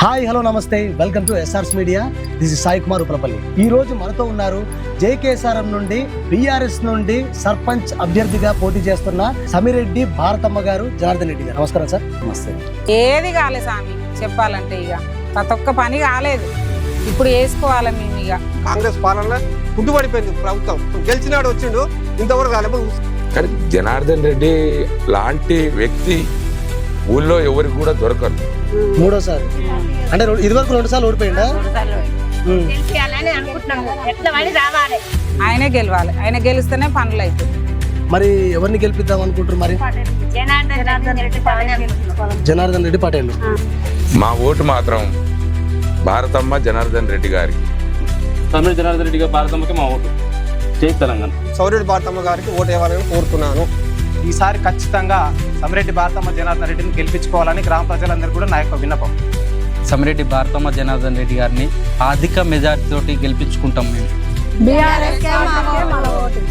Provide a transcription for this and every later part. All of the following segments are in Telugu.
హాయ్ హలో నమస్తే. Welcome to SRS media. This is Sai Kumar Upalapalli ఈ రోజు మనతో ఉన్నారు జేకేఎస్ఆర్ఎం నుండి బీఆర్ఎస్ నుండి సర్పంచ్ అభ్యర్థిగా పోటీ చేస్తున్న సమిరెడ్డి భారతమ్మ గారు జనార్దన్ రెడ్డి గారు. నమస్కారం సార్. నమస్తే. ఏది కాలేదు స్వామి చెప్పాలంటే ఇక. ప్రతి ఒక్క పని కాలేదు. ఇప్పుడు వేసుకోవాలి మేము ఇక. కాంగ్రెస్ పాలన కుంటుపడిపోయింది ప్రభుత్వం. గెలిచినాడు వచ్చిండు. ఇంతవరకు కాలేదు కానీ జనార్దన్ రెడ్డి లాంటి వ్యక్తి ఊళ్ళో ఎవరికి కూడా దొరకరు. మూడోసారి. అంటే రెండు- ఇదివరకు రెండు సార్లు ఓడిపోయిందా. ఆయనే గెలవాలి. ఆయన గెలిస్తేనే పనులు అవుతాయి. మరి ఎవరిని గెలిపిద్దాం అనుకుంటారు మరి? జనార్దన్ రెడ్డి పటేల్ మా ఓటు మాత్రం భారతమ్మ జనార్దన్ రెడ్డి గారికి తమిళ జనార్దన్ రెడ్డి గారి భారతమ్మకి మా ఓటు. జై తెలంగాణ. సౌర్యుడి భారతమ్మ గారికి ఓటు వేయాలని కోరుతున్నాను. ఈసారి ఖచ్చితంగా సమిరెడ్డి భారతమ్మ జనార్దన్ రెడ్డిని గెలిపించుకోవాలని గ్రామ ప్రజలందరూ కూడా నా యొక్క విన్నపం. సమిరెడ్డి భారతమ్మ జనార్దన్ రెడ్డి గారిని అధిక మెజార్టీ తోటి గెలిపించుకుంటాం మేము.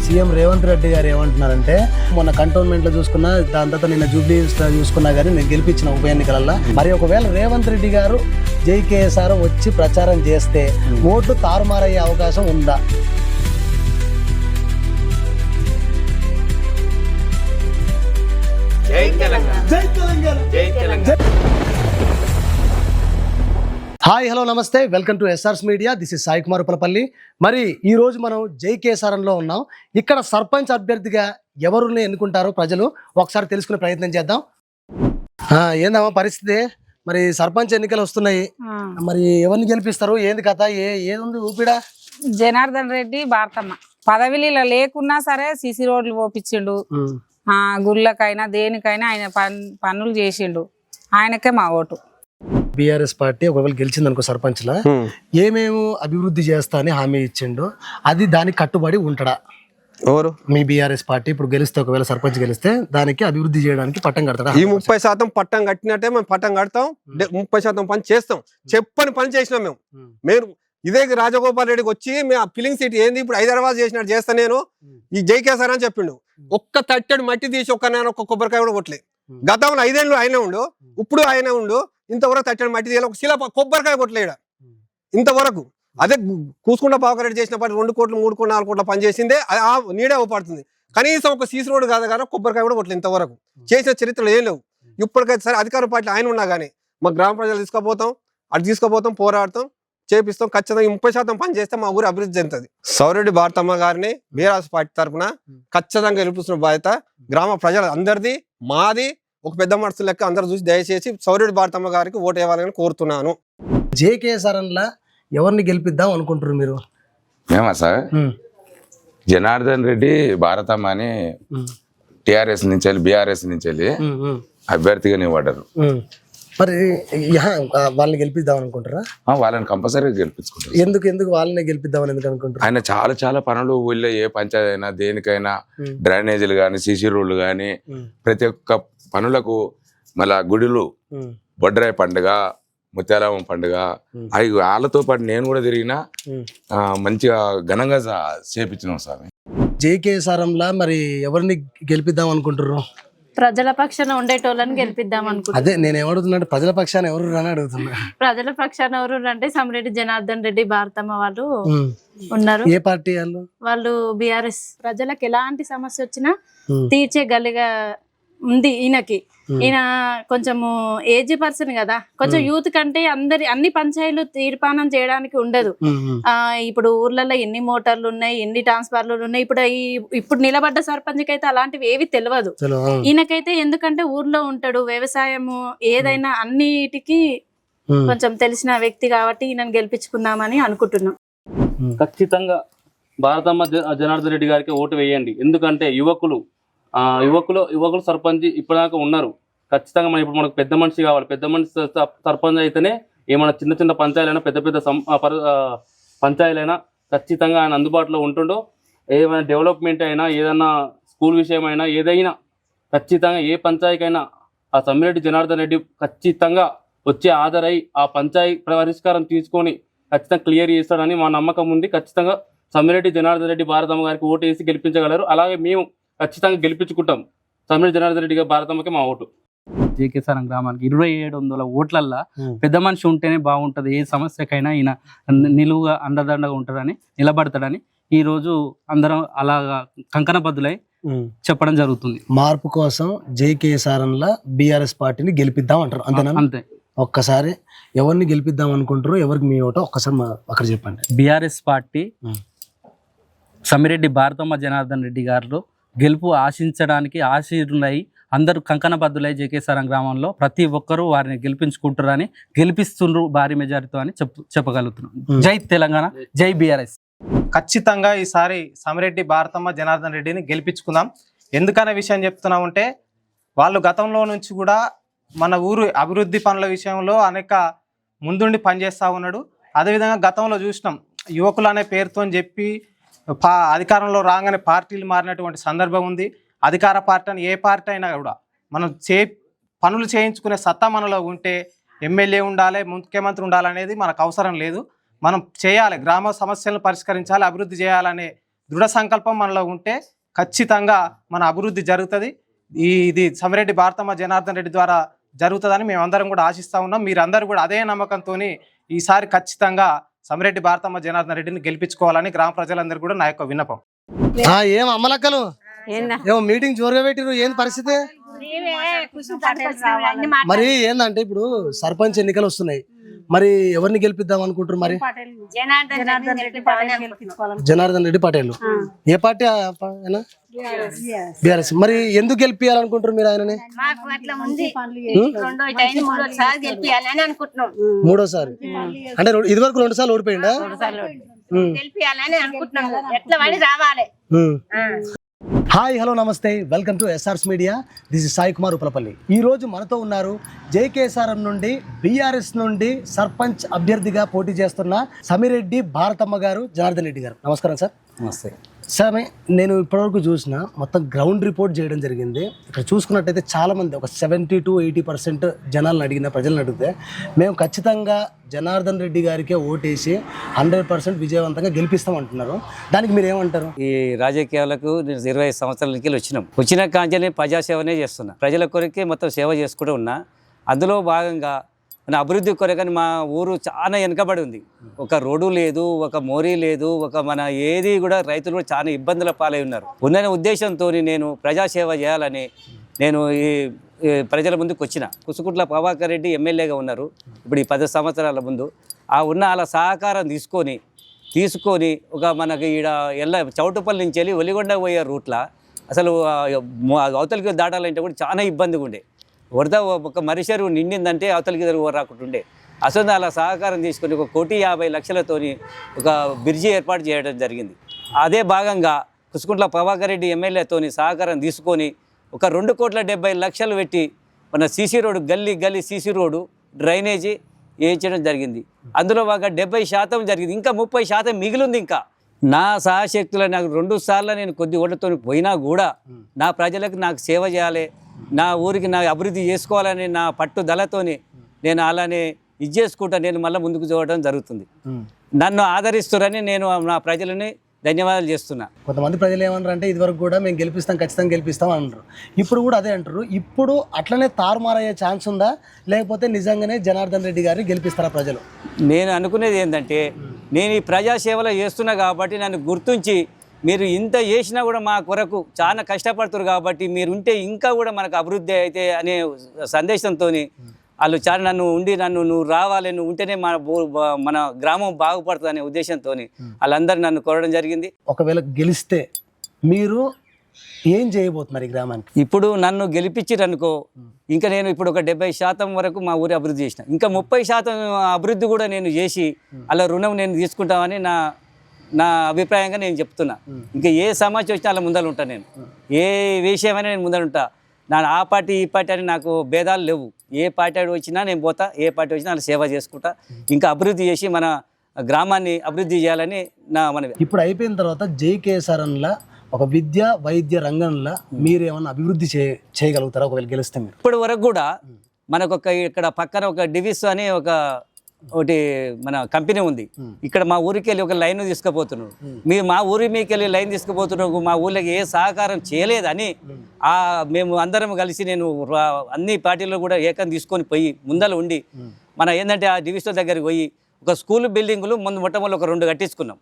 సీఎం రేవంత్ రెడ్డి గారు ఏమంటున్నారంటే మొన్న కంటోన్మెంట్లో చూసుకున్నా దాని తర్వాత నిన్న జూబ్లీ చూసుకున్నా కానీ నేను గెలిపించిన ఉప ఎన్నికలలో మరి ఒకవేళ రేవంత్ రెడ్డి గారు జైకేఎస్ఆర్ వచ్చి ప్రచారం చేస్తే ఓట్లు తారుమారయ్యే అవకాశం ఉందా? హాయ్ హలో నమస్తే. Welcome to SRS media. This is Sai Kumar Upalapalli మరి ఈ రోజు మనం జైకేసారంలో ఉన్నాం. ఇక్కడ సర్పంచ్ అభ్యర్థిగా ఎవరిని ఎన్నుకుంటారో ప్రజలు? ఒకసారి తెలుసుకునే ప్రయత్నం చేద్దాం. ఆ, ఏందమ్మా పరిస్థితి? మరి సర్పంచ్ ఎన్నికలు వస్తున్నాయి. మరి ఎవరిని గెలిపిస్తారు? ఏంది కథ? ఏ ఏదుంది ఊపిడా? జనార్దన్ రెడ్డి భారతమ్మ. పదవిలో లేకున్నా సరే సిసి రోడ్లు పోపించిండు గుళ్ళకైనా దేనికైనా ఆయన పన్ పనులు చేసిండు. ఆయనకే మా ఓటు. బీఆర్ఎస్ పార్టీ ఒకవేళ గెలిచింది అనుకో సర్పంచ్లా ఏమేమి అభివృద్ధి చేస్తా అని హామీ ఇచ్చిండు. అది దానికి కట్టుబడి ఉంటాడా? ఎవరు? మీ బీఆర్ఎస్ పార్టీ ఇప్పుడు గెలిస్తే ఒకవేళ సర్పంచ్ గెలిస్తే దానికి అభివృద్ధి చేయడానికి పట్టం కడతాడా? ఈ ముప్పై శాతం పట్టం కట్టినట్టే మేము పట్టం కడతాం. ముప్పై శాతం పని చేస్తాం. చెప్పని పని చేసినాం మేము. మీరు ఇదే రాజగోపాల్ రెడ్డికి వచ్చి మేము ఫిలింగ్ సీట్ ఏంది? ఇప్పుడు హైదరాబాద్ చేసినట్టు చేస్తా నేను. ఈ జైకేసార్ అని చెప్పిండు. ఒక్క తట్టెడు మట్టి తీసి ఒక్క నేను ఒక్క కొబ్బరికాయ కూడా కొట్టలే. గతంలో ఐదేళ్ళు ఆయన ఉండు ఇప్పుడు ఆయన ఉండు ఇంతవరకు తట్టెడు మట్టి తీయాలి. ఒక శిల కొబ్బరికాయ కొట్టలేడు ఇంతవరకు. అదే కూసుకుంట చేసిన పని రెండు కోట్లు మూడు కోట్లు నాలుగు కోట్ల పని చేసిందే అది ఆ నీడే పడుతుంది కనీసం ఒక సీసీ రోడ్ కాదు కానీ కొబ్బరికాయ కూడా కొట్టలేదు ఇంతవరకు. చేసిన చరిత్రలు ఏం లేవు. ఇప్పటికైతే సరే అధికార పార్టీ ఆయన ఉన్నా కానీ మా గ్రామ ప్రజలు తీసుకుపోతాం అటు తీసుకుపోతాం పోరాడతాం. చేపిస్తాం. ఖచ్చితంగా ఈ ముప్పై శాతం పని చేస్తే మా ఊరు అభివృద్ధి చెందుతుంది. సౌరెడ్డి భారతమ్మ గారిని బీఆర్ఎస్ పార్టీ తరఫున ఖచ్చితంగా గెలుపుస్తున్న బాధ్యత గ్రామ ప్రజల అందరిది మాది ఒక పెద్ద మనసు లెక్క అందరు చూసి దయచేసి సౌరెడ్డి భారతమ్మ గారికి ఓటు వేయాలని కోరుతున్నాను. జేకేఎస్ఆర్ఎన్లా ఎవరిని గెలిపిద్దాం అనుకుంటారు మీరు? మేమా సార్? జనార్దన్ రెడ్డి భారతమ్మ అని టిఆర్ఎస్ నుంచి వెళ్ళి బీఆర్ఎస్ నుంచి వెళ్ళి అభ్యర్థిగా నిలబడ్డారు. ఉమ్. మరి వాళ్ళని గెలిపిద్దాం అనుకుంటారా? వాళ్ళని కంపల్సరీగా గెలిపించుకుంటారు. ఎందుకు ఎందుకు వాళ్ళని గెలిపిద్దామని ఎందుకు అనుకుంటారు? ఆయన చాలా చాలా పనులు ఊళ్ళో ఏ పంచాయతీ అయినా దేనికైనా డ్రైనేజీలు కానీ సీసీ రోడ్లు కానీ ప్రతి ఒక్క పనులకు మళ్ళా గుడిలు బొడ్రాయి పండుగ ముత్యాలమ్మ పండుగ. అవి వాళ్ళతో పాటు నేను కూడా తిరిగినా మంచిగా ఘనంగా చేపించినాం స్వామి. జేకేఎస్ఆర్ఎంలా మరి ఎవరిని గెలిపిద్దాం అనుకుంటారు ప్రజల పక్షాన ఉండేటోళ్ళని గెలిపిద్దాం అనుకుంటున్నాం. అదే నేను ప్రజల పక్షాన ఎవరు అని అడుగుతున్నా. ప్రజల పక్షాన ఎవరు అంటే సమిరెడ్డి జనార్దన్ రెడ్డి భారతమ్మ వాళ్ళు. ఉన్నారు. ఏ పార్టీ వాళ్ళు? వాళ్ళు బిఆర్ఎస్. ప్రజలకు ఎలాంటి సమస్య వచ్చినా తీర్చే గలిగా ఉంది ఈయనకి. ఈయన కొంచెము ఏజ్ పర్సన్ కదా. కొంచెం. యూత్ కంటే అందరి అన్ని పంచాయతీలు తీర్పానం చేయడానికి ఉండదు. ఆ ఇప్పుడు ఊర్లలో ఎన్ని మోటార్లు ఉన్నాయి ఎన్ని ట్రాన్స్ఫార్మర్లు ఉన్నాయి ఇప్పుడు ఈ ఇప్పుడు నిలబడ్డ సర్పంచ్కి అయితే అలాంటివి ఏవి తెలియదు ఈయనకైతే ఎందుకంటే ఊర్లో ఉంటాడు వ్యవసాయము ఏదైనా అన్నిటికీ కొంచెం తెలిసిన వ్యక్తి కాబట్టి ఈయనను గెలిపించుకుందామని అనుకుంటున్నాం. ఖచ్చితంగా భారతమ్మ జనార్దన్ రెడ్డి గారికి ఓటు వేయండి. ఎందుకంటే యువకులు యువకులు యువకులు సర్పంచ్ ఇప్పటిదాకా ఉన్నారు. ఖచ్చితంగా మనం ఇప్పుడు మనకు పెద్ద మనిషి కావాలి. పెద్ద మనిషి సర్పంచ్ అయితేనే ఏమైనా చిన్న చిన్న పంచాయతీలైనా పెద్ద పెద్ద సం- ఆ, పంచాయతీలైనా ఖచ్చితంగా ఆయన అందుబాటులో ఉంటుండో. ఏమైనా డెవలప్మెంట్ అయినా ఏదైనా స్కూల్ విషయం అయినా ఏదైనా ఖచ్చితంగా ఏ పంచాయతీకైనా ఆ సమ్మిరెడ్డి జనార్దన్ రెడ్డి ఖచ్చితంగా వచ్చే ఆధారై ఆ పంచాయతీ పరిష్కారం తీసుకొని ఖచ్చితంగా క్లియర్ చేస్తాడని మా నమ్మకం ఉంది. ఖచ్చితంగా సమ్మిరెడ్డి జనార్దన్ రెడ్డి భారతమ్మ గారికి ఓటు వేసి గెలిపించగలరు. అలాగే మేము ఖచ్చితంగా గెలిపించుకుంటాం. సమ్మిరెడ్డి జనార్దన్ రెడ్డి గారి భారతమ్మకి మా ఓటు. జేకేసారం గ్రామానికి ఇరవై ఏడు వందల ఓట్లల్లా. పెద్ద మనిషి ఉంటేనే బాగుంటది. ఏ సమస్యకైనా ఈయన నిలువుగా అండదండగా ఉంటాడని నిలబడతాడని ఈ రోజు అందరం అలాగా కంకణబద్దులై చెప్పడం జరుగుతుంది. మార్పు కోసం జేకే సారన్ల బీఆర్ఎస్ పార్టీని గెలిపిద్దాం అంటారు. అంతేనా? అంతే. ఒక్కసారి ఎవరిని గెలిపిద్దాం అనుకుంటారో ఎవరికి మీ ఓటో ఒక్కసారి మా- అక్కడ చెప్పండి. BRS party. సమిరెడ్డి భారతమ్మ జనార్దన్ రెడ్డి గారు గెలుపు ఆశించడానికి ఆశీర్ణై అందరూ కంకణబద్దులై జేకేసారం గ్రామంలో ప్రతి ఒక్కరూ వారిని గెలిపించుకుంటారని గెలిపిస్తుండ్రు భారీ మెజారిటీతో అని చెప్ప చెప్పగలుగుతున్నాం. జై తెలంగాణ జై బీఆర్ఎస్. ఖచ్చితంగా ఈసారి సమిరెడ్డి భారతమ్మ జనార్దన్ రెడ్డిని గెలిపించుకుందాం. ఎందుకనే విషయం చెప్తున్నామంటే వాళ్ళు గతంలో నుంచి కూడా మన ఊరు అభివృద్ధి పనుల విషయంలో అనేక ముందుండి పనిచేస్తూ ఉన్నాడు. అదేవిధంగా గతంలో చూసినాం యువకులు అనే పేరుతో చెప్పి పా అధికారంలో రాగానే పార్టీలు మారినటువంటి సందర్భం ఉంది. అధికార పార్టీ అని ఏ పార్టీ అయినా కూడా మనం చే పనులు చేయించుకునే సత్తా మనలో ఉంటే ఎమ్మెల్యే ఉండాలి ముఖ్యమంత్రి ఉండాలనేది మనకు అవసరం లేదు. మనం చేయాలి గ్రామ సమస్యలను పరిష్కరించాలి అభివృద్ధి చేయాలనే దృఢ సంకల్పం మనలో ఉంటే ఖచ్చితంగా మన అభివృద్ధి జరుగుతుంది. ఈ ఇది సమిరెడ్డి భారతమ్మ జనార్దన్ రెడ్డి ద్వారా జరుగుతుందని మేమందరం కూడా ఆశిస్తూ ఉన్నాం. మీరందరూ కూడా అదే నమ్మకంతో ఈసారి ఖచ్చితంగా సమిరెడ్డి భారతమ్మ జనార్దన్ రెడ్డిని గెలిపించుకోవాలని గ్రామ ప్రజలందరూ కూడా నా యొక్క విన్నపం. ఆ, ఏం అమ్మలక్కలు? ఏమో మీటింగ్ జోరుగా పెట్టిరు ఏం పరిస్థితి మరి ఏందంటే ఇప్పుడు సర్పంచ్ ఎన్నికలు వస్తున్నాయి. మరి ఎవరిని గెలిపిద్దాం అనుకుంటారు మరి? జనార్దన్ రెడ్డి పటేల్ ఏ పార్టీ బీఆర్ఎస్. మరి ఎందుకు గెలిపియాలనుకుంటారు మీరు ఆయనని? మాకు అట్లా ఉంది. రెండో టైం మూడోసారి గెలిపియాలని అనుకుంటున్నాం. మూడోసారి. అంటే రెండు- ఇదివరకు రెండు సార్లు ఓడిపోయిందా. గెలిపియాలని అనుకుంటున్నాం ఎట్లా రావాలి. హాయ్ హలో నమస్తే. Welcome to SRS media. This is Sai Kumar Upalapalli ఈ రోజు మనతో ఉన్నారు జేకేఎస్ఆర్ఎం నుండి బీఆర్ఎస్ నుండి సర్పంచ్ అభ్యర్థిగా పోటీ చేస్తున్న సమిరెడ్డి భారతమ్మ గారు జనార్దన్ రెడ్డి గారు. నమస్కారం సార్. నమస్తే. సార్ నేను ఇప్పటివరకు చూసిన మొత్తం గ్రౌండ్ రిపోర్ట్ చేయడం జరిగింది. ఇక్కడ చూసుకున్నట్టయితే చాలామంది ఒక సెవెంటీ టు ఎయిటీ పర్సెంట్ జనాలను అడిగిన ప్రజలను అడిగితే మేము ఖచ్చితంగా జనార్దన్ రెడ్డి గారికే ఓటేసి హండ్రెడ్ పర్సెంట్ విజయవంతంగా గెలిపిస్తాం అంటున్నారు దానికి మీరు ఏమంటారు? ఈ రాజకీయాలకు నేను ఇరవై ఐదు సంవత్సరాల నుంచి వచ్చినాం. వచ్చిన కాంచెల్ని ప్రజాసేవనే చేస్తున్నా. ప్రజల కొరకే మొత్తం సేవ చేసుకుంటూ ఉన్నా. అందులో భాగంగా అభివృద్ధి కొరకని మా ఊరు చాలా వెనకబడి ఉంది. ఒక రోడ్డు లేదు ఒక మోరీ లేదు ఒక మన ఏది కూడా రైతులు కూడా చాలా ఇబ్బందుల పాలై ఉన్నారు. ఉన్న ఉద్దేశంతో నేను ప్రజాసేవ చేయాలని నేను ఈ ప్రజల ముందుకు వచ్చిన. కుసుకుట్ల ప్రభాకర్ రెడ్డి ఎమ్మెల్యేగా ఉన్నారు. ఇప్పుడు ఈ పది సంవత్సరాల ముందు. ఆ ఉన్న వాళ్ళ సహకారం తీసుకొని తీసుకొని ఒక మనకి ఈడ ఎల్ల చౌటుపల్లి నుంచి వెళ్ళి ఒలిగొండ పోయే రూట్లో. అసలు అవతలకి దాటాలంటే కూడా చాలా ఇబ్బందిగా ఉండే. వరద ఒక మరిషరు నిండిందంటే అవతలికి ఎదురు రాకుంటుండే. అసలు అలా సహకారం తీసుకొని ఒక కోటి యాభై లక్షలతోని ఒక బ్రిడ్జి ఏర్పాటు చేయడం జరిగింది. అదే భాగంగా కుసుకుంట్ల ప్రభాకర్ రెడ్డి ఎమ్మెల్యేతోని సహకారం తీసుకొని ఒక రెండు కోట్ల డెబ్బై లక్షలు పెట్టి మన సీసీ రోడ్డు గల్లీ గల్లీ సీసీ రోడ్డు డ్రైనేజీ వేయించడం జరిగింది. అందులో బాగా డెబ్బై శాతం జరిగింది. ఇంకా ముప్పై శాతం మిగిలింది ఇంకా. నా సహశక్తుల నాకు రెండు సార్లు నేను కొద్ది ఓట్లతో పోయినా కూడా నా ప్రజలకు నాకు సేవ చేయాలి. నా ఊరికి నా అభివృద్ధి చేసుకోవాలని నా పట్టుదలతోని నేను అలానే ఇది చేసుకుంటా నేను మళ్ళీ ముందుకు చూడడం జరుగుతుంది. నన్ను ఆదరిస్తురని నేను నా ప్రజలని ధన్యవాదాలు చేస్తున్నా. కొంతమంది ప్రజలు ఏమన్నారు అంటే ఇదివరకు కూడా మేము గెలిపిస్తాం ఖచ్చితంగా గెలిపిస్తాం అన్నారు ఇప్పుడు కూడా అదే అంటారు. ఇప్పుడు అట్లనే తారుమారయ్యే ఛాన్స్ ఉందా? లేకపోతే నిజంగానే జనార్దన్ రెడ్డి గారిని గెలిపిస్తారా ప్రజలు? నేను అనుకునేది ఏంటంటే నేను ఈ ప్రజాసేవలో చేస్తున్నా కాబట్టి నన్ను గుర్తుంచి మీరు ఇంత చేసినా కూడా మా కొరకు చాలా కష్టపడుతున్నారు కాబట్టి మీరు ఉంటే ఇంకా కూడా మనకు అభివృద్ధి అయితే అనే సందేశంతో వాళ్ళు చాలా నన్ను ఉండి నన్ను నువ్వు రావాలి నువ్వు ఉంటేనే మన మన గ్రామం బాగుపడుతుంది అనే ఉద్దేశంతో వాళ్ళందరూ నన్ను కోరడం జరిగింది. ఒకవేళ గెలిస్తే మీరు ఏం చేయబోతున్నారు ఈ గ్రామానికి? ఇప్పుడు నన్ను గెలిపించిరనుకో ఇంకా నేను ఇప్పుడు ఒక డెబ్బై శాతం వరకు మా ఊరి అభివృద్ధి చేసిన. ఇంకా ముప్పై శాతం అభివృద్ధి కూడా నేను చేసి అలా రుణం నేను తీసుకుంటామని నా నా అభిప్రాయంగా నేను చెప్తున్నా. ఇంకా ఏ సమస్య వచ్చినా అలా ముందర ఉంటా నేను. ఏ విషయమైనా నేను ముందర ఉంటా. నా ఆ పార్టీ ఈ పార్టీ అని నాకు భేదాలు లేవు. ఏ పార్టీ వచ్చినా నేను పోతా ఏ పార్టీ వచ్చినా అలా సేవ చేసుకుంటా. ఇంకా అభివృద్ధి చేసి మన గ్రామాన్ని అభివృద్ధి చేయాలని నా మనవి. ఇప్పుడు అయిపోయిన తర్వాత జేకేఎస్ఆర్ఎన్లా ఒక విద్య వైద్య రంగంలో మీరు ఏమన్నా అభివృద్ధి చే చేయగలుగుతారా? ఒకవేళ గెలిస్తే మీరు. ఇప్పటి వరకు కూడా మనకు ఒక ఇక్కడ పక్కన ఒక డివిస్ అని ఒక ఒకటి మన కంపెనీ ఉంది. ఇక్కడ మా ఊరికి వెళ్ళి ఒక లైన్ తీసుకుపోతున్నారు మీరు మా ఊరి మీకు వెళ్ళి లైన్ తీసుకుపోతున్నారు మా ఊళ్ళకి ఏ సహకారం చేయలేదని ఆ మేము అందరం కలిసి నేను అన్ని పార్టీల్లో కూడా ఏకం తీసుకొని పోయి ముందర ఉండి మన ఏంటంటే ఆ డివిజన్ దగ్గరికి పోయి ఒక స్కూల్ బిల్డింగులు ముందు మొట్టమొదటి ఒక రెండు కట్టించుకున్నాం.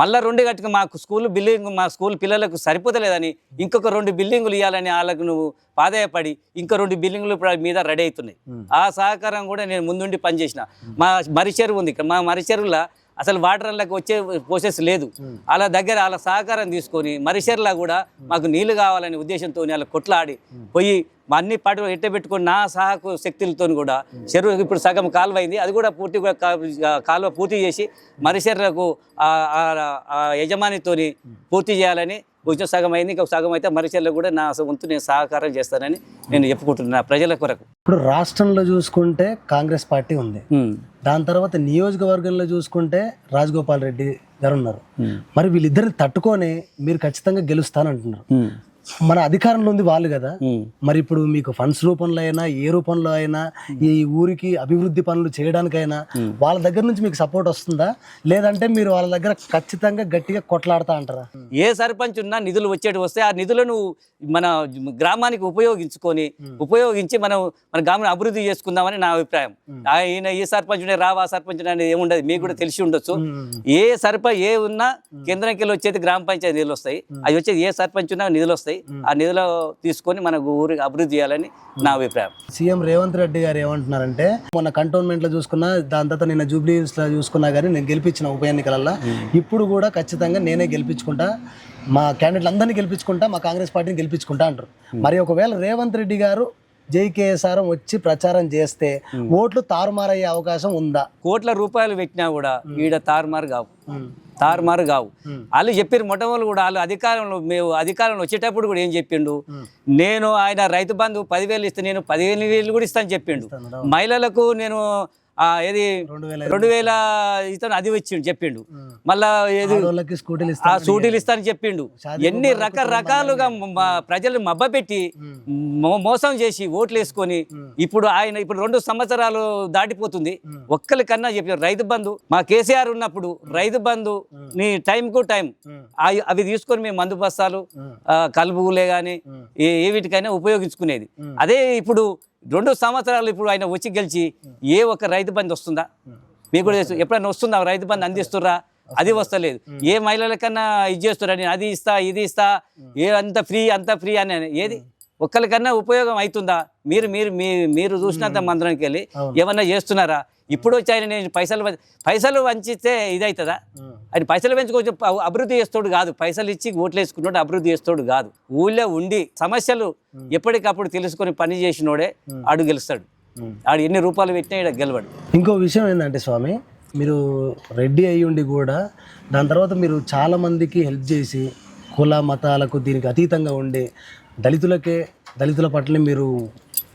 మళ్ళీ రెండు కట్టుకు మా స్కూల్ బిల్డింగ్ మా స్కూల్ పిల్లలకు సరిపోతలేదని ఇంకొక రెండు బిల్డింగులు ఇవ్వాలని వాళ్ళకు నువ్వు పాదాయపడి ఇంకో రెండు బిల్డింగులు మీద రెడీ అవుతున్నాయి. ఆ సహకారం కూడా నేను ముందుండి పనిచేసిన. మా మరిచెరువు ఉంది ఇక్కడ. మా మరిచెరువులో అసలు వాటర్లకు వచ్చే ప్రాసెస్ లేదు. వాళ్ళ దగ్గర వాళ్ళ సహకారం తీసుకొని మరిచెరులా కూడా మాకు నీళ్ళు కావాలనే ఉద్దేశంతో వాళ్ళ కొట్లాడి పోయి మా అన్ని పాటలు ఎట్ట పెట్టుకొని నా సహకు శక్తులతో కూడా చెరువు ఇప్పుడు సగం కాలువ అయింది అది కూడా పూర్తి కాలువ పూర్తి చేసి మరిచెర్లకు ఆ యజమానితోని పూర్తి చేయాలని కొంచెం సగం అయింది ఇంకా సగం అయితే మరిచెర్లకు కూడా నా వంతు నేను సహకారం చేస్తానని నేను చెప్పుకుంటున్నా ప్రజల కొరకు. ఇప్పుడు రాష్ట్రంలో చూసుకుంటే కాంగ్రెస్ పార్టీ ఉంది. దాని తర్వాత నియోజకవర్గంలో చూసుకుంటే రాజగోపాల్ రెడ్డి గారు ఉన్నారు. మరి వీళ్ళిద్దరిని తట్టుకొని మీరు ఖచ్చితంగా గెలుస్తానంటున్నారు. మన అధికారంలో ఉంది వాళ్ళు కదా. మరి ఇప్పుడు మీకు ఫండ్స్ రూపంలో అయినా ఏ రూపంలో అయినా ఈ ఊరికి అభివృద్ధి పనులు చేయడానికైనా వాళ్ళ దగ్గర నుంచి మీకు సపోర్ట్ వస్తుందా? లేదంటే మీరు వాళ్ళ దగ్గర ఖచ్చితంగా గట్టిగా కొట్లాడతా అంటారా? ఏ సర్పంచ్ ఉన్నా నిధులు వచ్చేటి వస్తే ఆ నిధులను మన గ్రామానికి ఉపయోగించుకొని ఉపయోగించి మనం మన గ్రామాన్ని అభివృద్ధి చేసుకుందామని నా అభిప్రాయం. ఆయన ఈ సర్పంచ్ రావా సర్పంచ్ అనేది ఏముండదు. మీకు కూడా తెలిసి ఉండొచ్చు. ఏ సర్పంచ్ ఏ ఉన్నా కేంద్రంకి వచ్చేది గ్రామ పంచాయతీ నిధులు వస్తాయి. అవి వచ్చేది ఏ సర్పంచ్ ఉన్నా నిధులు వస్తాయి. ఆ నిధులు తీసుకొని మన ఊరికి అభివృద్ధి చేయాలని నా అభిప్రాయం. సీఎం రేవంత్ రెడ్డి గారు ఏమంటున్నారంటే మొన్న కంటోన్మెంట్లో చూసుకున్నా దాని తర్వాత నిన్న జూబ్లీ హిల్స్లో చూసుకున్నా కానీ నేను గెలిపించిన ఉప ఎన్నికలలో ఇప్పుడు కూడా ఖచ్చితంగా నేనే గెలిపించుకుంటా మా క్యాండిడేట్లు అందరినీ గెలిపించుకుంటా మా కాంగ్రెస్ పార్టీని గెలిపించుకుంటా అంటారు. మరి ఒకవేళ రేవంత్ రెడ్డి గారు జై కేఎస్ఆర్ వచ్చి ప్రచారం చేస్తే ఓట్లు తారుమారయ్యే అవకాశం ఉందా? కోట్ల రూపాయలు పెట్టినా కూడా ఈడ తారుమారు కావు. తారుమారు కావు. వాళ్ళు చెప్పారు మొట్టమొదటి కూడా వాళ్ళు అధికారంలో మేము అధికారంలో వచ్చేటప్పుడు కూడా ఏం చెప్పిండు? నేను ఆయన రైతు బంధు పదివేలు ఇస్తే నేను పదివేలు వేలు కూడా ఇస్తాను చెప్పిండు. మహిళలకు నేను ఏది? రెండు వేల ఇతను అది వచ్చిండు చెప్పిండు. మళ్ళా ఏది? స్కూటీలు ఇస్తాను ఇస్తానని చెప్పిండు. ఎన్ని రకరకాలుగా ప్రజలు మబ్బపెట్టి మోసం చేసి ఓట్లు వేసుకొని ఇప్పుడు ఆయన ఇప్పుడు రెండు సంవత్సరాలు దాటిపోతుంది. ఒక్కరి కన్నా చెప్పారు రైతు బంధు. మా కేసీఆర్ ఉన్నప్పుడు రైతు బంధు నీ టైం కు టైం. అవి- తీసుకొని మేము మందు బస్తాలు కలుపులే కానీ ఏ వీటికైనా ఉపయోగించుకునేది. అదే ఇప్పుడు రెండు సంవత్సరాలు ఇప్పుడు ఆయన వచ్చి గెలిచి ఏ ఒక్క రైతు బంధు వస్తుందా? మీకు కూడా తెలుసు. ఎప్పుడైనా వస్తుందా? రైతు బంధు అందిస్తుర్రా? అది వస్తలేదు. ఏ మహిళలకన్నా ఇది చేస్తురా నేను అది ఇస్తా ఇది ఇస్తా ఏ అంత ఫ్రీ అంత ఫ్రీ అని. ఏది? ఒక్కరికన్నా ఉపయోగం అవుతుందా మీరు మీరు మీ- మీరు చూసినంత మందిరానికి వెళ్ళి ఏమన్నా చేస్తున్నారా? ఇప్పుడు వచ్చి ఆయన నేను పైసలు పైసలు వంచితే ఇది అవుతుందా ఆయన పైసలు పెంచుకోవచ్చు అభివృద్ధి చేస్తాడు కాదు. పైసలు ఇచ్చి ఓట్లు వేసుకున్నాడు అభివృద్ధి చేస్తాడు కాదు. ఊళ్ళో ఉండి సమస్యలు ఎప్పటికప్పుడు తెలుసుకొని పని చేసినోడే ఆడు గెలుస్తాడు. ఆడు ఎన్ని రూపాయలు పెట్టినా ఈడ గెలవడు. ఇంకో విషయం ఏంటంటే స్వామి మీరు రెడ్డి అయ్యి ఉండి కూడా దాని తర్వాత మీరు చాలా మందికి హెల్ప్ చేసి కుల మతాలకు దీనికి అతీతంగా ఉండి దళితులకే దళితుల పట్ల మీరు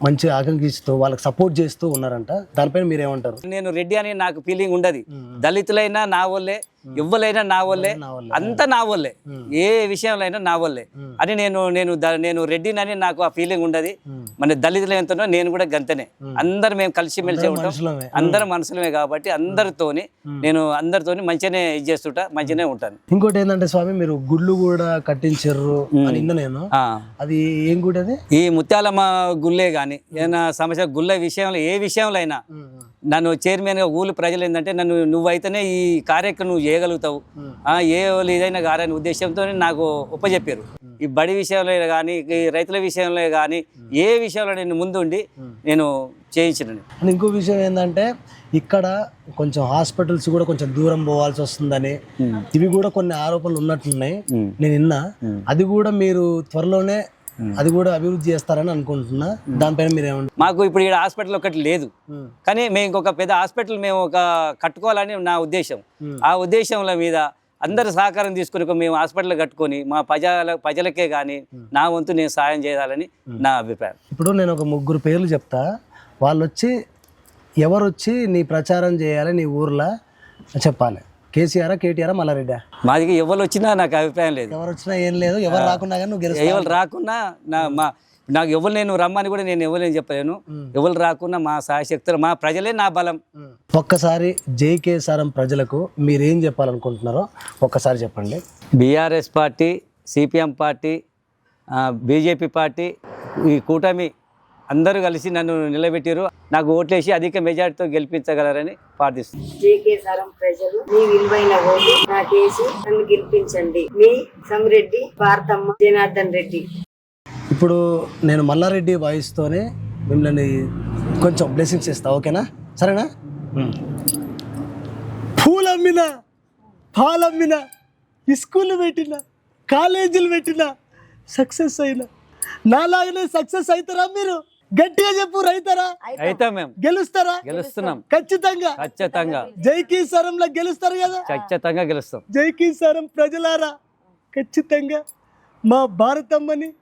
మంచి ఆకాంక్షిస్తూ వాళ్ళకి సపోర్ట్ చేస్తూ ఉన్నారంట. దానిపైన మీరు ఏమంటారు నేను రెడ్డి అని నాకు ఫీలింగ్ ఉండదు. దళితులైనా నా వల్లే ఎవ్వలైనా నా వల్లే. అంతా నా వల్లే. ఏ విషయంలో అయినా నా వల్లే. అని నేను నేను నేను రెడ్డినని నాకు ఆ ఫీలింగ్ ఉండదు. మన దళితులు ఎంతనో నేను కూడా గంతనే. అందరు మేము కలిసి మెలిసి ఉంటాం. అందరు మనుషులమే కాబట్టి అందరితోని నేను అందరితోని మంచిగానే ఇది చేస్తుంటా మంచిగానే ఉంటాను. ఇంకోటి ఏంటంటే స్వామి మీరు గుళ్ళు కూడా కట్టించారు అని నేను. అది ఏం గుడి అది? ఈ ముత్యాలమ్మ గుళ్ళే కానీ ఏదైనా సమస్య గుళ్ళ విషయంలో ఏ విషయంలో అయినా నన్ను చైర్మన్గా ఊళ్ళు ప్రజలు ఏంటంటే నన్ను నువ్వైతేనే ఈ కార్యక్రమం నువ్వు చేయగలుగుతావు. ఏ వాళ్ళు ఏదైనా కారని ఉద్దేశంతో నాకు ఉపజెప్పారు ఈ బడి విషయంలో కానీ ఈ రైతుల విషయంలో కానీ ఏ విషయంలో నేను ముందుండి నేను చేయించిన ఇంకో విషయం ఏంటంటే ఇక్కడ కొంచెం హాస్పిటల్స్ కూడా కొంచెం దూరం పోవాల్సి వస్తుందని ఇవి కూడా కొన్ని ఆరోపణలు ఉన్నట్లున్నాయి. నేను విన్నా. అది కూడా మీరు త్వరలోనే అది కూడా అభివృద్ధి చేస్తారని అనుకుంటున్నా. దానిపైన మీరు ఏమంటారు మాకు ఇప్పుడు ఇక్కడ హాస్పిటల్ ఒకటి లేదు. కానీ మేము ఇంకొక పెద్ద హాస్పిటల్ మేము ఒక కట్టుకోవాలని నా ఉద్దేశం. ఆ ఉద్దేశంల మీద అందరు సహకారం తీసుకుని మేము హాస్పిటల్ కట్టుకొని మా ప్రజల ప్రజలకే కానీ నా వంతు నేను సాయం చేయాలని నా అభిప్రాయం. ఇప్పుడు నేను ఒక ముగ్గురు పేర్లు చెప్తా. వాళ్ళు వచ్చి ఎవరు వచ్చి నీ ప్రచారం చేయాలి నీ ఊర్లో చెప్పాలి. కేసీఆర్ కేటీఆర్ మల్లారెడ్డి? మాది ఎవరు వచ్చినా నాకు అభిప్రాయం లేదు. ఎవరు వచ్చినా ఏం లేదు ఎవరు రాకున్నా కానీ నువ్వు గెలుస్తావు. ఎవరు రాకున్నా నా మా నాకు ఎవరు నేను రమ్మని కూడా నేను ఎవరు నేను చెప్పలేను ఎవరు రాకున్నా మా సాయశక్తులు మా ప్రజలే నా బలం. ఒక్కసారి జేకేసారం ప్రజలకు మీరేం చెప్పాలనుకుంటున్నారో ఒక్కసారి చెప్పండి. BRS party CPM party BJP party ఈ కూటమి అందరూ కలిసి నన్ను నిలబెట్టారు నాకు ఓట్లేసి అధిక మెజార్టీతో గెలిపించగలరని ప్రార్థిస్తున్నాను. జేకేసారం ప్రజలు మీ విలువైన ఓటు నాకేసి నన్ను గెలిపించండి. మీ సమిరెడ్డి భారతమ్మ జనార్దన్ రెడ్డి. ఇప్పుడు నేను మల్లారెడ్డి వాయిస్తోనే మిమ్మల్ని కొంచెం బ్లెస్సింగ్స్ ఇస్తా ఓకేనా? సరేనా? పూలమ్మిన పాలమ్మిన స్కూల్ పెట్టిన కాలేజీలు పెట్టిన సక్సెస్ అయినా. నాలాగనే సక్సెస్ అవుతారా మీరు? గట్టిగా చెప్పు రైతారా. అయితే. మేము. గెలుస్తారా? గెలుస్తున్నాం. ఖచ్చితంగా. ఖచ్చితంగా. జైకీ సరంలో గెలుస్తారు కదా? ఖచ్చితంగా గెలుస్తాం. జైకీ సరం ప్రజలారా ఖచ్చితంగా మా భారతమ్మని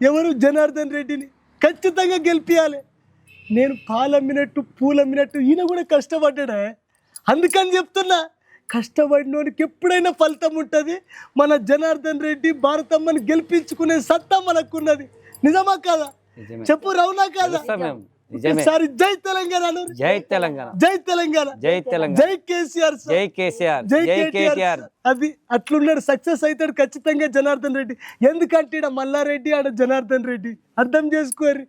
ఎవరు జనార్దన్ రెడ్డిని ఖచ్చితంగా గెలిపించాలి నేను పాలమ్మినట్టు పూలమ్మినట్టు ఈయన కూడా కష్టపడ్డాడే. అందుకని చెప్తున్నా కష్టపడినోనికి ఎప్పుడైనా ఫలితం ఉంటుంది. మన జనార్దన్ రెడ్డి భారతమ్మని గెలిపించుకునే సత్తా మనకున్నది. నిజమా కాదా? చెప్పు రౌనా కాదా? ఒకసారి జై తెలంగాణ. జై తెలంగాణ. జై తెలంగాణ. జై తెలంగాణ. జై కేసీఆర్ సార్. జై కేసీఆర్. జై కేటీఆర్ అది అట్లున్నాడు. సక్సెస్ అవుతాడు ఖచ్చితంగా జనార్దన్ రెడ్డి. ఎందుకంటే ఈడ మల్లారెడ్డి ఆడ జనార్దన్ రెడ్డి. అర్థం చేసుకోరు.